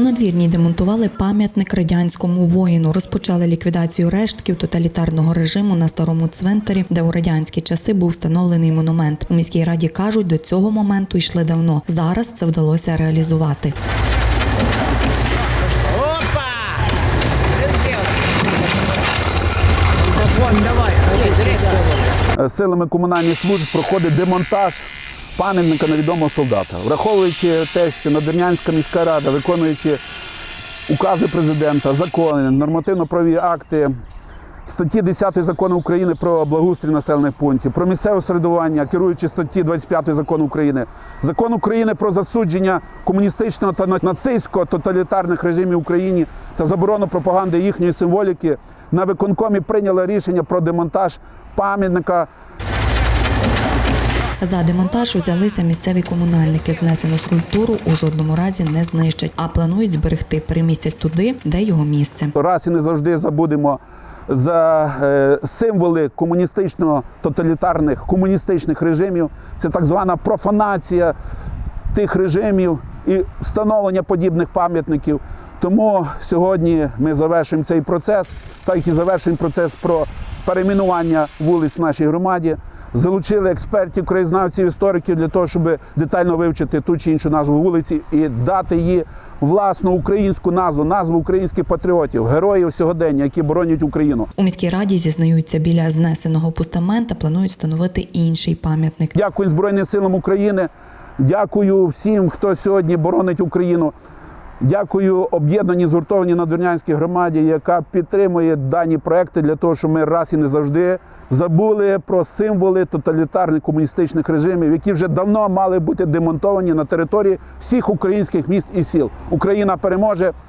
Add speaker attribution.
Speaker 1: надвірній демонтували пам'ятник радянському воїну. Розпочали ліквідацію рештків тоталітарного режиму на старому цвинтарі, де у радянські часи був встановлений монумент. У міській раді кажуть, до цього моменту йшли давно. Зараз це вдалося реалізувати.
Speaker 2: Опа! Давай,
Speaker 3: силами комунальних служб проходить демонтаж пам'ятника невідомого солдата, враховуючи те, що Надвірнянська міська рада, виконуючи укази президента, закони, нормативно-правові акти, статті 10 закону України про благоустрій населених пунктів, про місцеве середування, керуючи статті 25 закону України, закон України про засудження комуністичного та нацистського тоталітарних режимів в Україні та заборону пропаганди їхньої символіки. На виконкомі прийняли рішення про демонтаж пам'ятника
Speaker 1: За демонтаж взялися місцеві комунальники. Знесену скульптуру у жодному разі не знищать, а планують зберегти, перемістять туди, де його місце.
Speaker 3: раз і не завжди забудемо за е, символи комуністичного тоталітарних комуністичних режимів. Це так звана профанація тих режимів і встановлення подібних пам'ятників. Тому сьогодні ми завершуємо цей процес, так і завершуємо процес про перейменування вулиць в нашій громаді. Залучили експертів, краєзнавців, істориків для того, щоб детально вивчити ту чи іншу назву вулиці і дати їй власну українську назву, назву українських патріотів, героїв сьогодення, які боронять Україну.
Speaker 1: У міській раді зізнаються, біля знесеного постамента планують встановити інший пам'ятник.
Speaker 3: Дякую Збройним силам України. Дякую всім, хто сьогодні боронить Україну. Дякую об'єднаній згуртованій надвірнянській громаді, яка підтримує дані проекти для того, щоб ми раз і не завжди забули про символи тоталітарних комуністичних режимів, які вже давно мали бути демонтовані на території всіх українських міст і сіл. Україна переможе.